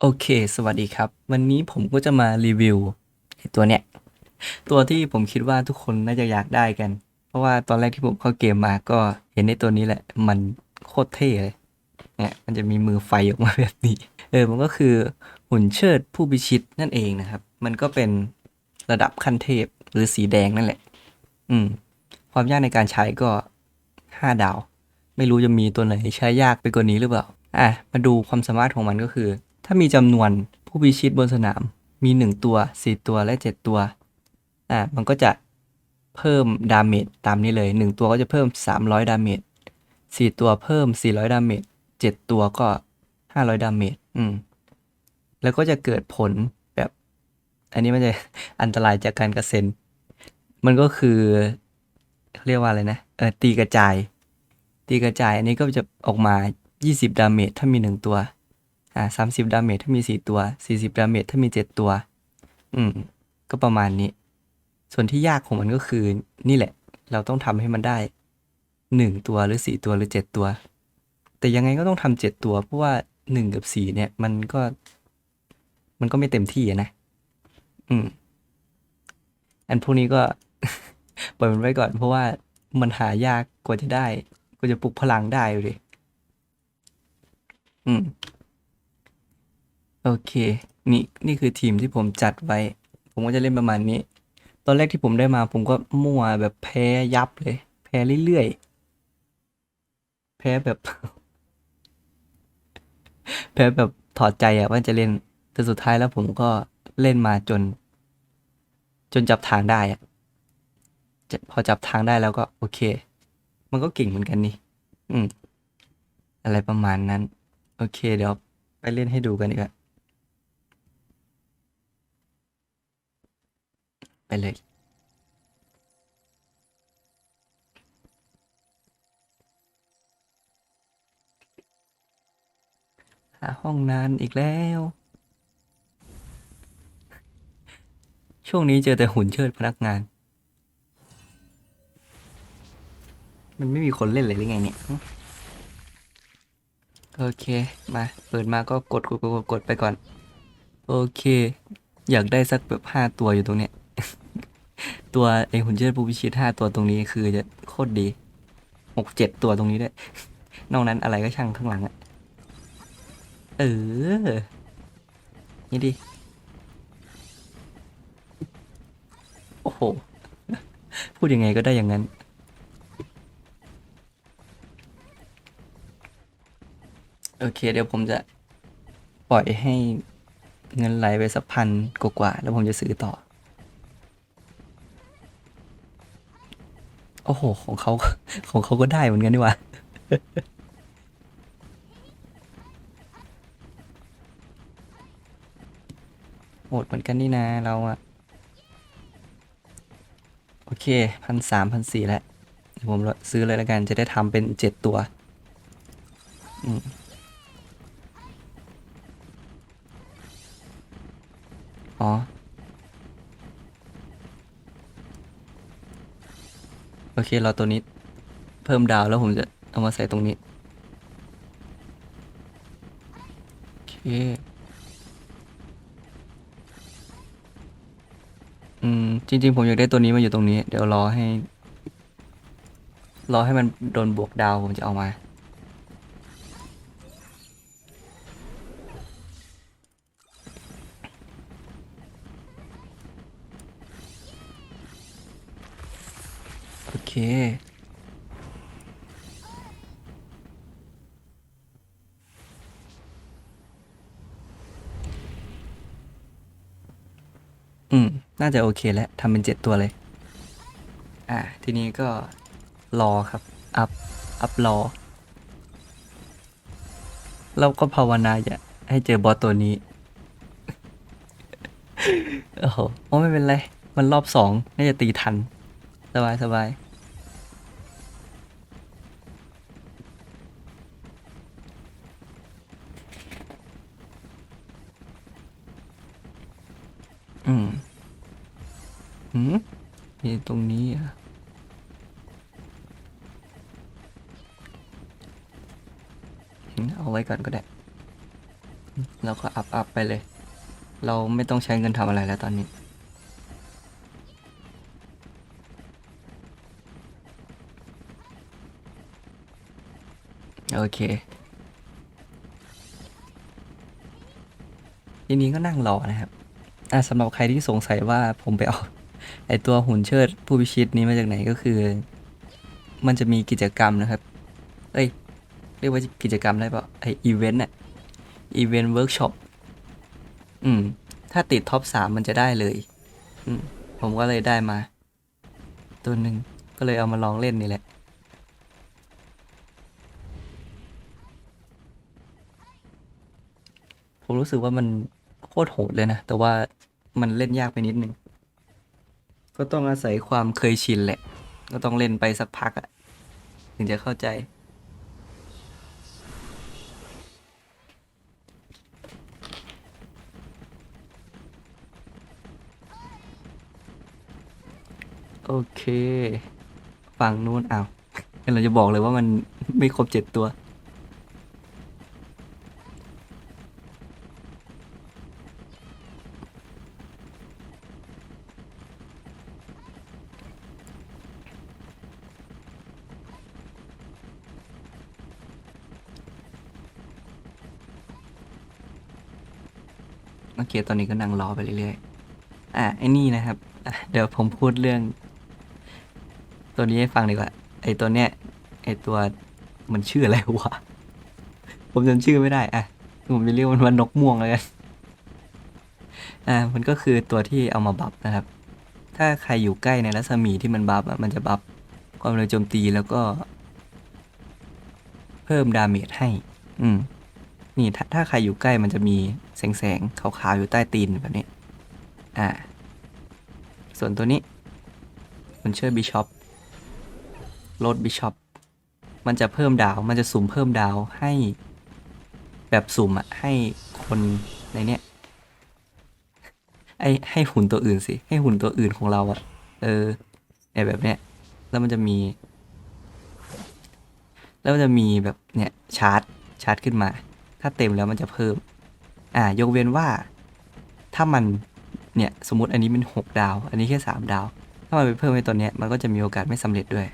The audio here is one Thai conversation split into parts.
โอเค สวัสดีครับ วันนี้ผมก็จะมารีวิวตัวเนี้ย ตัวที่ผมคิดว่าทุกคนน่าจะอยากได้กัน เพราะว่าตอนแรกที่ผมเข้าเกมมาก็เห็นในตัวนี้แหละ มันโคตรเท่เลย เนี่ย มันจะมีมือไฟออกมาแบบนี้ เออ มันก็คือหุ่นเชิดผู้พิชิตนั่นเองนะครับ มันก็เป็นระดับขั้นเทพหรือสีแดงนั่นแหละ อืม ความยากในการใช้ก็ห้าดาว ไม่รู้จะมีตัวไหนใช้ยากไปกว่านี้หรือเปล่า อะ มาดูความสามารถของมันก็คือ ถ้ามีจำนวนผู้พิชิตบนสนามมี 1 ตัว 4 ตัวและ 7 ตัวอะมันก็จะเพิ่มดาเมจตามนี้เลย 1 ตัวก็จะเพิ่ม 300 ดาเมจ4 ตัวเพิ่ม 400 ดาเมจ7 ตัวก็ 500 ดาเมจอืมแล้วก็จะเกิดผลแบบ อันนี้มันจะอันตรายจากการกระเซ็น มันก็คือเขาเรียกว่าอะไรนะเออตีกระจาย ตีกระจายอันนี้ก็จะออกมา 20 ดาเมจถ้ามี 1 ตัว อ่า30ดาเมจถ้ามี4ตัว40ดาเมจถ้ามี7ตัว อืม ก็ประมาณนี้ ส่วนที่ยากของมันก็คือ นี่แหละ เราต้องทำให้มันได้1ตัวหรือ4ตัวหรือ7ตัว แต่ยังไงก็ต้องทำ7ตัว เพราะว่า1กับ4เนี่ย มันก็ มันก็ไม่เต็มที่นะ อืม อันพวกนี้ก็ ปล่อยมันไว้ก่อน เพราะว่ามันหายากกว่าจะได้กว่าจะปลุกพลังได้อยู่ดิอืม โอเค นี่นี่คือทีมที่ผมจัดไว้ ผมก็จะเล่นประมาณนี้ ตอนแรกที่ผมได้มาผมก็มั่วแบบแพ้ยับเลย แพ้เรื่อยๆ แพ้แบบ แพ้แบบถอดใจอะว่าจะเล่น แต่สุดท้ายแล้วผมก็เล่นมาจน จนจับทางได้อะจะพอจับทางได้แล้วก็โอเค มันก็เก่งเหมือนกันนี่ อืม อะไรประมาณนั้น โอเคเดี๋ยวไปเล่นให้ดูกันดีกว่า เลย หาห้องนานอีกแล้ว ช่วงนี้เจอแต่หุ่นเชิดพนักงาน มันไม่มีคนเล่นเลยหรือไงเนี่ยโอเค มา เปิดมาก็กดกดกดกดกดไปก่อน โอเค อยากได้สักแบบห้าตัวอยู่ตรงเนี้ย ตัวไอหุ่นเชิดผู้พิชิตห้าตัวตรงนี้คือจะโคตรดีหกเจ็ดตัวตรงนี้ด้วย นอกนั้นอะไรก็ช่างข้างหลังอะเออ นี่ดิ โอ้โห พูดยังไงก็ได้อย่างนั้น โอเค เดี๋ยวผมจะปล่อยให้เงินไหลไปสักพันกว่าๆแล้วผมจะซื้อต่อ โอ้โห ของเขาของเขาก็ได้เหมือนกันนี่หว่าโหดเหมือนกันนี่นะเราอะโอเคพันสามพันสี่แล้วผมซื้อเลยแล้วกันจะได้ทำเป็นเจ็ดตัวอืมอ๋ โอเคเราตัวนี้ เพิ่มดาวแล้วผมจะเอามาใส่ตรงนี้ โอเค อืม จริง ๆ ผมอยากได้ตัวนี้มาอยู่ตรงนี้ เดี๋ยวรอให้ รอให้มันโดนบวกดาวผมจะเอามา อเคอืม น่าจะโอเคแล้วทำเป็นเจ็ดตัวเลย อ่า ทีนี้ก็รอครับ อัพ อัพรอ เราก็ภาวนาอย่าให้เจอบอสตัวนี้ โอ้โหโอ้ไม่เป็นไร มันรอบสอง น่าจะตีทัน สบายสบาย อืมหืมมีตรงนี้อะเอาไว้ก่อนก็ได้แล้วก็อัพอัพไปเลย เราไม่ต้องใช้เงินทำอะไรแล้วตอนนี้โอเค ทีนี้ก็นั่งรอนะครับ อะสำหรับใครที่สงสัยว่าผมไปเอาไอตัวหุ่นเชิดผู้พิชิตนี้มาจากไหนก็คือ มันจะมีกิจกรรมนะครับ เอ้ย เรียกว่ากิจกรรมได้เปล่าไออีเวนต์อะอีเวนต์เวิร์กช็อปอืม ถ้าติดท็อปสามมันจะได้เลย อืม ผมก็เลยได้มา ตัวหนึ่งก็เลยเอามาลองเล่นนี่แหละผมรู้สึกว่ามัน ตรโหดเลยนะ แต่ว่ามันเล่นยากไปนิดนึง ก็ต้องอาศัยความเคยชินแหละ ก็ต้องเล่นไปสักพักอะถึงจะเข้าใจโอเค ฝั่งนู้นอ้าวเราจะบอกเลยว่ามันไม่ครบเจ็ดตัว โอเคตอนนี้ก็นั่งรอไปเรื่อยๆ อะไอ้นี่นะครับ เดี๋ยวผมพูดเรื่อง ตัวนี้ให้ฟังดีกว่า ไอ้ตัวเนี้ย ไอ้ตัวมันชื่ออะไรวะ ผมจำชื่อไม่ได้ อะ ผมจะเรียกมันว่านกม่วงแล้วกัน อ่ามันก็คือตัวที่เอามาบัฟนะครับ ถ้าใครอยู่ใกล้ในรัศมีที่มันบัฟอะ มันจะบัฟความเร็วโจมตีแล้วก็ เพิ่มดาเมจให้ อืม นี่ถ้าถ้าใครอยู่ใกล้มันจะมีแสงแสงๆขาวๆอยู่ใต้ตีนแบบนี้ อ่า ส่วนตัวนี้ มันเชื่อบิชอปโรดบิชอปมันจะเพิ่มดาว มันจะสุ่มเพิ่มดาวให้ แบบสุ่มอะให้คนในเนี้ยไอให้หุ่นตัวอื่นสิ ให้หุ่นตัวอื่นของเราอะเออไอแบบเนี้ย แล้วมันจะมี แล้วมันจะมีแบบเนี่ยชาร์จชาร์จขึ้นมา ถ้าเต็มแล้วมันจะเพิ่ม อ่ายกเว้นว่า ถ้ามันเนี่ยสมมติอันนี้เป็นหกดาว อันนี้แค่สามดาว ถ้ามันไปเพิ่มในตัวเนี้ยมันก็จะมีโอกาสไม่สำเร็จด้วย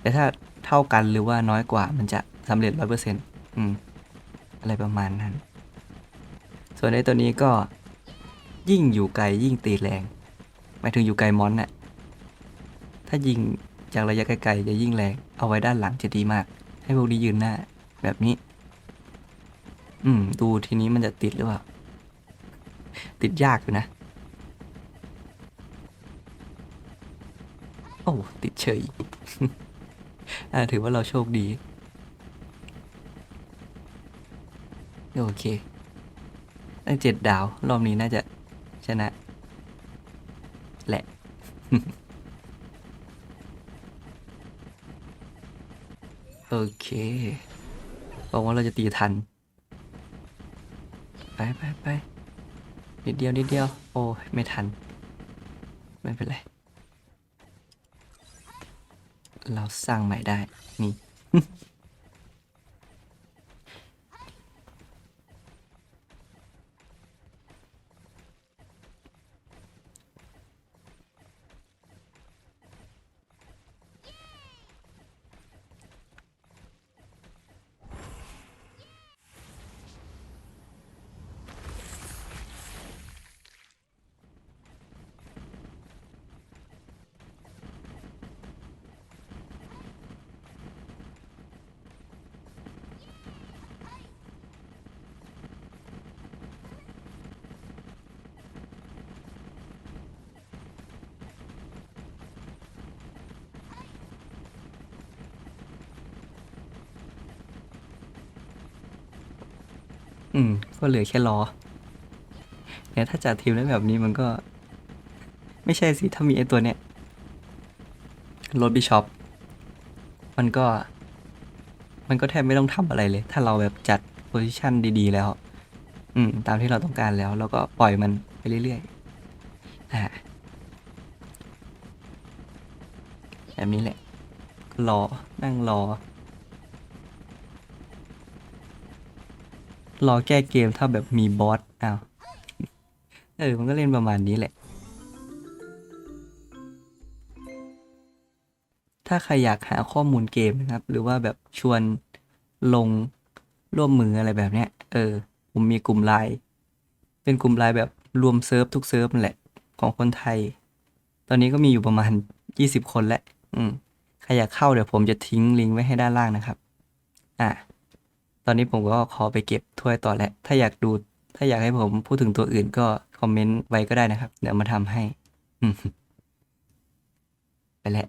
แต่ถ้าเท่ากันหรือว่าน้อยกว่ามันจะสำเร็จร้อยเปอร์เซ็นต์อืมอะไรประมาณนั้น ส่วนในตัวนี้ก็ยิ่งอยู่ไกลยิ่งตีแรงหมายถึงอยู่ไกลมอนน่ะถ้ายิงจากระยะไกลๆจะยิ่งแรง เอาไว้ด้านหลังจะดีมาก ให้พวกนี้ยืนหน้าแบบนี้ อืม ดูทีนี้มันจะติดหรือเปล่า ติดยากอยู่นะ โอ้ ติดเฉย อ่า ถือว่าเราโชคดี โอเคได้เจ็ดดาว รอบนี้น่าจะชนะ แหละ โอเคบอกว่าเราจะตีทัน ไปไปไปนิดเดียวนิดเดียว โอ้ไม่ทัน ไม่เป็นไร เราสร้างใหม่ได้ นี่ อืม ก็เหลือแค่รอเนี่ยถ้าจัดทีมได้แบบนี้มันก็ ไม่ใช่สิ ถ้ามีไอตัวเนี้ยรถบิชอปมันก็ มันก็แทบไม่ต้องทำอะไรเลย ถ้าเราแบบจัดโพซิชันดีๆ แล้ว อืม ตามที่เราต้องการแล้ว แล้วก็ปล่อยมันไปเรื่อยๆอ่าแบบนี้แหละรอนั่งรอ รอแก้เกมถ้าแบบมีบอสอ้าวเออมันก็เล่นประมาณนี้แหละ ถ้าใครอยากหาข้อมูลเกมนะครับ หรือว่าแบบชวนลงร่วมมืออะไรแบบเนี้ย เออ ผมมีกลุ่มไลน์เป็นกลุ่มไลน์แบบรวมเซิร์ฟทุกเซิร์ฟนั่นแหละของคนไทย ตอนนี้ก็มีอยู่ประมาณ 20 คนแล้ว อืม ใครอยากเข้าเดี๋ยวผมจะทิ้งลิงก์ไว้ให้ด้านล่างนะครับ อะ ตอนนี้ผมก็ขอไปเก็บถ้วยต่อแหละ ถ้าอยากดู ถ้าอยากให้ผมพูดถึงตัวอื่นก็คอมเมนต์ไว้ก็ได้นะครับ เดี๋ยวมาทำให้ ไปแล้ว